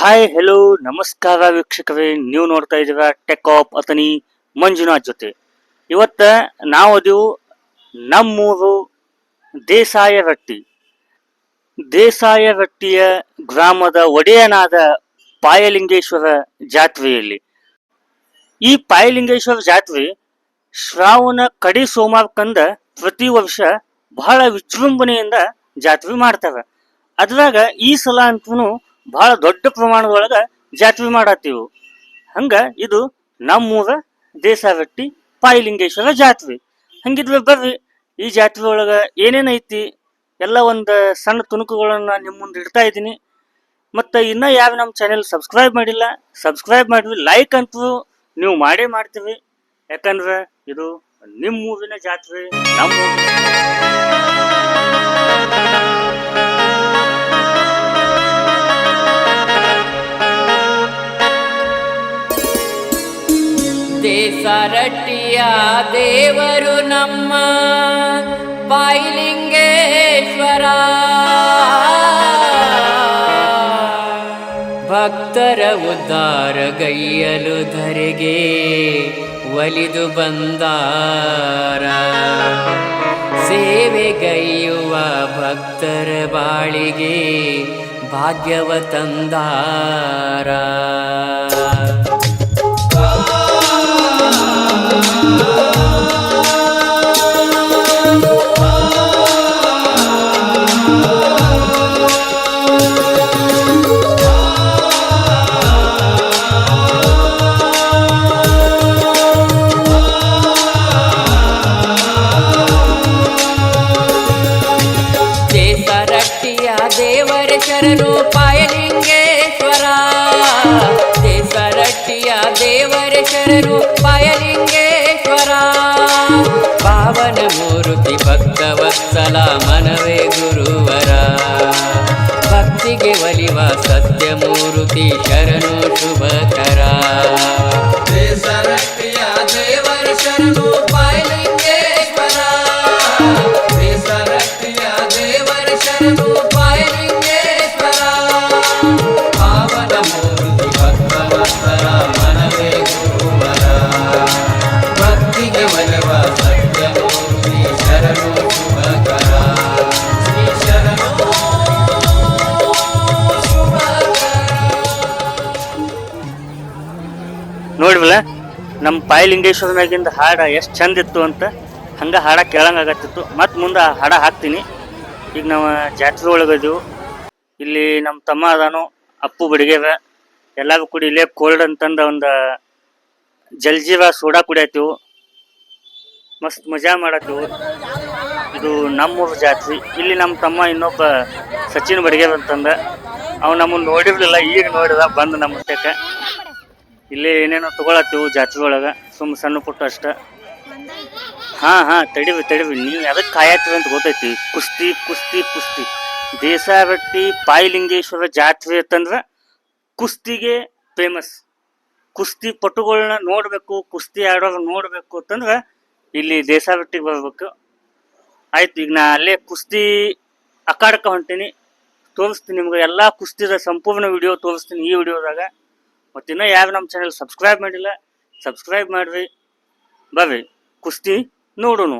Hi hello ನಮಸ್ಕಾರ ವೀಕ್ಷಕರೇ. ನೀವು ನೋಡ್ತಾ ಇದ್ದೀರಾ ಟೆಕ್ ಆಫ್ ಅತನಿ ಮಂಜುನಾಥ್ ಜೊತೆ. ಇವತ್ತ ನಾವು ಅದೀವು ನಮ್ಮೂರು ದೇಸಾಯ ರಟ್ಟಿ. ದೇಸಾಯ ರಟ್ಟಿಯ ಗ್ರಾಮದ ಒಡೆಯನಾದ ಪಾಯಲಿಂಗೇಶ್ವರ ಜಾತ್ರೆಯಲ್ಲಿ. ಈ ಪಾಯಲಿಂಗೇಶ್ವರ ಜಾತ್ರೆ ಶ್ರಾವಣ ಕಡೆ ಸೋಮವಾರಕ್ಕಂದ ಪ್ರತಿ ವರ್ಷ ಬಹಳ ವಿಜೃಂಭಣೆಯಿಂದ ಜಾತ್ರೆ ಮಾಡ್ತಾರೆ. ಅದ್ರಾಗ ಈ ಸಲ ಅಂತೂ ಬಹಳ ದೊಡ್ಡ ಪ್ರಮಾಣದೊಳಗ ಜಾತ್ರೆ ಮಾಡತ್ತೀವಿ. ಹಂಗ ಇದು ನಮ್ಮೂರ ದೇಸಾರಟ್ಟಿ ಪಾಯಿಲಿಂಗೇಶ್ವರ ಜಾತ್ರೆ. ಹಂಗಿದ್ರೆ ಬರ್ರಿ, ಈ ಜಾತ್ರೆ ಒಳಗ ಏನೇನೈತಿ ಎಲ್ಲ ಒಂದು ಸಣ್ಣ ತುಣುಕುಗಳನ್ನ ನಿಮ್ಮ ಮುಂದೆ ಇಡ್ತಾ ಇದ್ದೀನಿ. ಮತ್ತು ಇನ್ನ ಯಾವ ನಮ್ಮ ಚಾನೆಲ್ ಸಬ್ಸ್ಕ್ರೈಬ್ ಮಾಡಿಲ್ಲ ಸಬ್ಸ್ಕ್ರೈಬ್ ಮಾಡಿದ್ವಿ ಲೈಕ್ ಅಂತೂ ನೀವು ಮಾಡೇ ಮಾಡ್ತೀವಿ ಯಾಕಂದ್ರೆ ಇದು ನಿಮ್ಮ ಊರಿನ ಜಾತ್ರೆ. ನಮ್ಮ ದೇಸರಟ್ಟಿಯ ದೇವರು ನಮ್ಮ ಬಾಯಿಲಿಂಗೇಶ್ವರ. ಭಕ್ತರ ಉದ್ಧಾರ ಗೈಯಲು ಧರೆಗೆ ಒಲಿದು ಬಂದಾರ. ಸೇವೆಗೈಯುವ ಭಕ್ತರ ಬಾಳಿಗೆ ಭಾಗ್ಯವ ತಂದಾರ. ದೇಸರಟ್ಟಿಯ ನಮ್ಮ ಪಾಯಲಿಂಗೇಶ್ವರನಾಗಿಂದ ಹಾಡ ಎಷ್ಟು ಚಂದ ಇತ್ತು ಅಂತ ಹಂಗೆ ಹಾಡ ಕೇಳಂಗಾಗತ್ತಿತ್ತು ಮತ್ತು ಮುಂದೆ ಹಾಡ ಹಾಕ್ತೀನಿ. ಈಗ ನಾವು ಜಾತ್ರೆ ಒಳಗದೀವು ಇಲ್ಲಿ ನಮ್ಮ ತಮ್ಮ ಅದಾನು, ಅಪ್ಪು ಬಡಿಗೆವ. ಎಲ್ಲರೂ ಕೂಡಿ ಇಲ್ಲೇ ಕೋಲ್ಡ್ ಅಂತಂದ ಒಂದು ಜಲ್ಜೀವ ಸೋಡಾ ಕುಡಿಯತ್ತೀವು. ಮಸ್ತ್ ಮಜಾ ಮಾಡತ್ತೀವು. ಇದು ನಮ್ಮೂರು ಜಾತ್ರೆ. ಇಲ್ಲಿ ನಮ್ಮ ತಮ್ಮ ಇನ್ನೊಬ್ಬ ಸಚಿನ್ ಬಡಿಗೆ ಅಂತಂದ. ಅವ್ನು ನಮ್ಮನ್ನು ನೋಡಿರ್ಲಿಲ್ಲ, ಈಗ ನೋಡಿದ, ಬಂದು ನಮ್ಮ ಮಟ್ಟಕ್ಕೆ ಇಲ್ಲೇ ಏನೇನೋ ತಗೊಳತ್ತೀವಿ ಜಾತ್ರೆ ಒಳಗ ಸುಮ್ ಸಣ್ಣ ಪುಟ್ಟ ಅಷ್ಟ. ಹಾ ಹಾ ತಡಿವಿ ತಡಿವಿ ನೀವು ಅದಕ್ಕೆ ಕಾಯತ್ತೀವಿ ಅಂತ ಗೊತ್ತೈತಿ. ಕುಸ್ತಿ ಕುಸ್ತಿ ಕುಸ್ತಿ. ದೇಸಾರಟ್ಟಿ, ಪಾಯಿಲಿಂಗೇಶ್ವರ ಜಾತ್ರೆ ಅಂತಂದ್ರ ಕುಸ್ತಿಗೆ ಫೇಮಸ್ ಕುಸ್ತಿ ಪಟುಗಳನ್ನ ನೋಡ್ಬೇಕು, ಕುಸ್ತಿ ಆಡೋರು ನೋಡ್ಬೇಕು ಅಂತಂದ್ರ ಇಲ್ಲಿ ದೇಸಾರಟ್ಟಿಗೆ ಬರ್ಬೇಕು. ಆಯ್ತು, ಈಗ ನಾ ಅಲ್ಲೇ ಕುಸ್ತಿ ಅಖಾಡಕ್ಕೆ ಹೊಂಟೀನಿ. ತೋರಿಸ್ತೀನಿ ನಿಮ್ಗೆ ಎಲ್ಲಾ ಕುಸ್ತಿದ ಸಂಪೂರ್ಣ ವಿಡಿಯೋ ತೋರಿಸ್ತೀನಿ ಈ ವಿಡಿಯೋದಾಗ ಮತ್ತು ಇನ್ನೂ ಯಾರು ನಮ್ಮ ಚಾನೆಲ್ ಸಬ್ಸ್ಕ್ರೈಬ್ ಮಾಡಿಲ್ಲ ಸಬ್ಸ್ಕ್ರೈಬ್ ಮಾಡಿರಿ. ಬರ್ರಿ ಕುಸ್ತಿ ನೋಡೋಣ.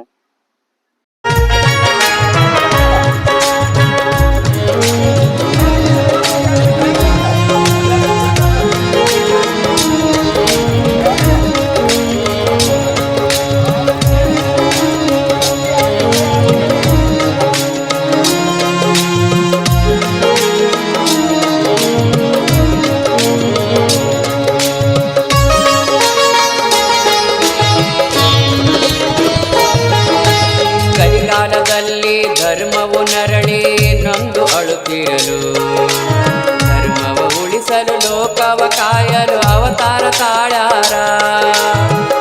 ಧರ್ಮವು ನರಳಿ ನೊಂದು ಅಳುತ್ತಿರಲು. ಧರ್ಮವ ಉಳಿಸಲು ಲೋಕವ ಕಾಯಲು ಅವತಾರ ತಾಳಾರ.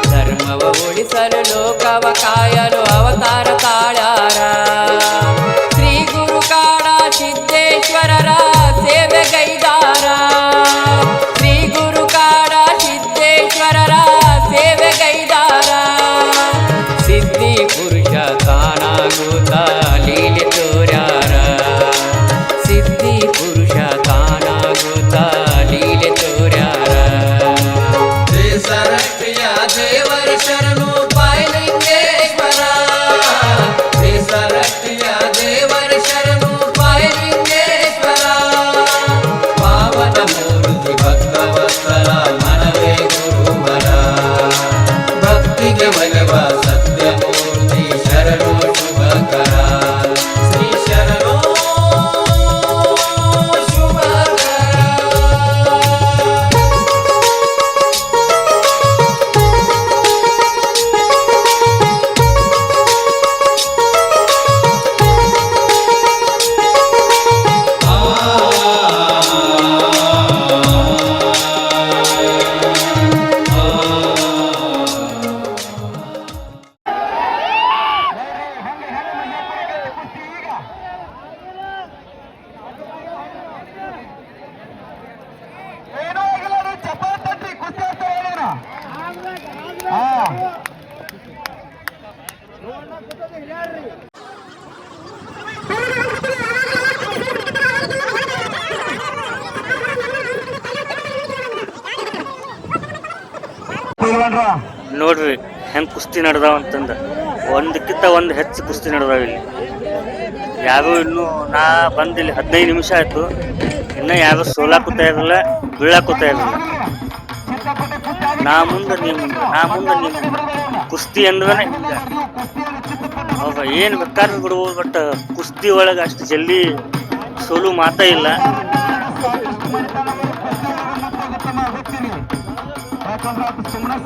ಧರ್ಮವ ಉಳಿಸಲು ಲೋಕವ ಕಾಯಲು ಅವತಾರ ತಾಳ್ಯಾರ ನೋಡ್ರಿ, ಹೆಂಗ್ ಕುಸ್ತಿ ನಡೆದಾವ ಅಂತಂದ. ಒಂದಕ್ಕಿಂತ ಒಂದು ಹೆಚ್ಚು ಕುಸ್ತಿ ನಡೆದಾವ ಇಲ್ಲಿ. ಯಾರು ಇನ್ನು ನಾ ಬಂದಿಲ್ಲ ಹದಿನೈದು ನಿಮಿಷ ಆಯ್ತು. ಇನ್ನ ಯಾರು ಸೋಲಾಕೂತಾ ಇರಲಿಲ್ಲ ಬೀಳಾಕೂತಾ ಇರಲಿಲ್ಲ ನಾ ಮುಂದೆ ನಿಮ್ ನಾ ಮುಂದೆ ನಿಮ್ ಕುಸ್ತಿ ಅಂದ್ರೆ ಅವ ಏನು ಬೇಕಾದ್ರೆ ಬಿಡ್ಬೋದು ಬಟ್ ಕುಸ್ತಿ ಒಳಗೆ ಅಷ್ಟು ಜಲ್ದಿ ಸೋಲು ಮಾತಾ ಇಲ್ಲ ಸುಮ್ಮನೆ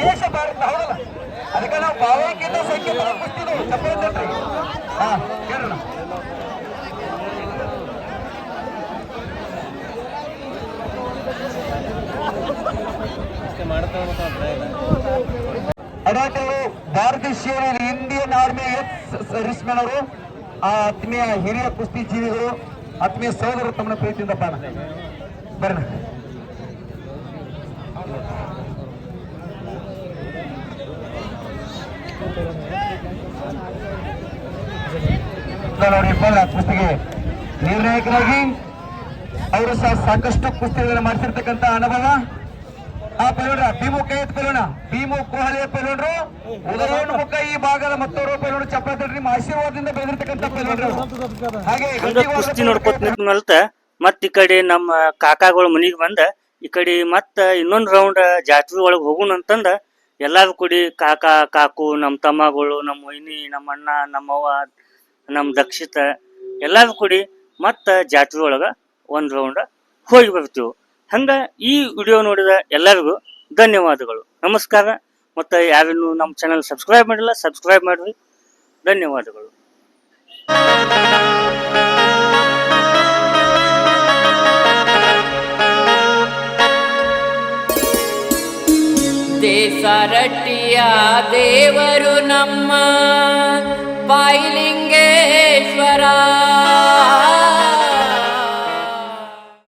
ದೇಶ ಭಾರತ ಹೌದಲ್ಲ? ಅದಕ್ಕೆ ನಾವು ಭಾವೈಕ್ಯತೆ ಸಂಖ್ಯೆ ಕುಸ್ತಿದ್ವು ಚಪ್ಪಲಿ ತಟ್ರಿ ಹಾ, ಕೇಳೋಣ. ಅಡಾಟರು ಭಾರತೀಯ ಸೇನೆಯಲ್ಲಿ ಇಂಡಿಯನ್ ಆರ್ಮಿ ಎಕ್ಸ್ ಸರ್ವಿಸ್ ಅವರು, ಆ ಆತ್ಮೀಯ ಹಿರಿಯ ಕುಸ್ತಿ ಜೀವಿಗಳು, ಆತ್ಮೀಯ ಸಹೋದರ ತಮ್ಮ ಪ್ರೀತಿಯಿಂದ ಪಾನ ಬರೋಣ. ನೋಡಿ ಆ ಕುಸ್ತಿಗೆ ನಿರ್ಣಾಯಕರಾಗಿ ಅವರು ಸಹ ಸಾಕಷ್ಟು ಕುಸ್ತಿಗಳನ್ನು ಮಾಡಿಸಿರ್ತಕ್ಕಂಥ ಅನುಭವ. ಆ ಪೈಲೋಡ್ರ ಭೀಮು ಕೈ ಎತ್ತು ಪೈಲೋಣ ಭೀಮು ಕೋಹಲಿಯ ಪೈಲೋಡ್ರು. ಮುಖ ಈ ಭಾಗದ ಮತ್ತೋರು ಪೈಲೋಣ ಚಪ್ಪಾಳೆ ನಿಮ್ಮ ಆಶೀರ್ವಾದದಿಂದ ಬೆಳೆದಿರ್ತಕ್ಕಂಥ ಪೈಲೋಡ್ರು. ಹಾಗೆ ಕುಸ್ತಿ ನೋಡ್ಕೊತ ನಿಂತ್ಮಲ್ತ ಮತ್ ಈ ಕಡೆ ನಮ್ಮ ಕಾಕಾಗಳು ಮನಿಗ್ ಬಂದ ಈ ಕಡೆ ಮತ್ತ ಇನ್ನೊಂದ್ ರೌಂಡ್ ಜಾತ್ರೆ ಒಳಗ್ ಹೋಗುಣ ಅಂತಂದ ಎಲ್ಲಾರು ಕೂಡಿ ಕಾಕಾ ಕಾಕು ನಮ್ಮ ತಮ್ಮಗಳು ನಮ್ಮ ಮೊಯ್ನಿ ನಮ್ಮ ಅಣ್ಣ ನಮ್ಮವ್ವ ನಮ್ ದಕ್ಷಿತ ಎಲ್ಲರೂ ಕೂಡಿ ಮತ್ತೆ ಜಾತ್ರೆ ಒಳಗೆ ಒಂದು ರೌಂಡ್ ಹೋಗಿ ಬರ್ತೀವಿ. ಹಂಗೆ ಈ ವಿಡಿಯೋ ನೋಡಿದ ಎಲ್ಲರಿಗೂ ಧನ್ಯವಾದಗಳು. ನಮಸ್ಕಾರ. ಮತ್ತು ಯಾರನ್ನು ನಮ್ಮ ಚಾನಲ್ ಸಬ್ಸ್ಕ್ರೈಬ್ ಮಾಡಿಲ್ಲ ಸಬ್ಸ್ಕ್ರೈಬ್ ಮಾಡಿರಿ. ಧನ್ಯವಾದಗಳು. ದೇಸರಟ್ಟಿಯ ದೇವರು ನಮ್ಮ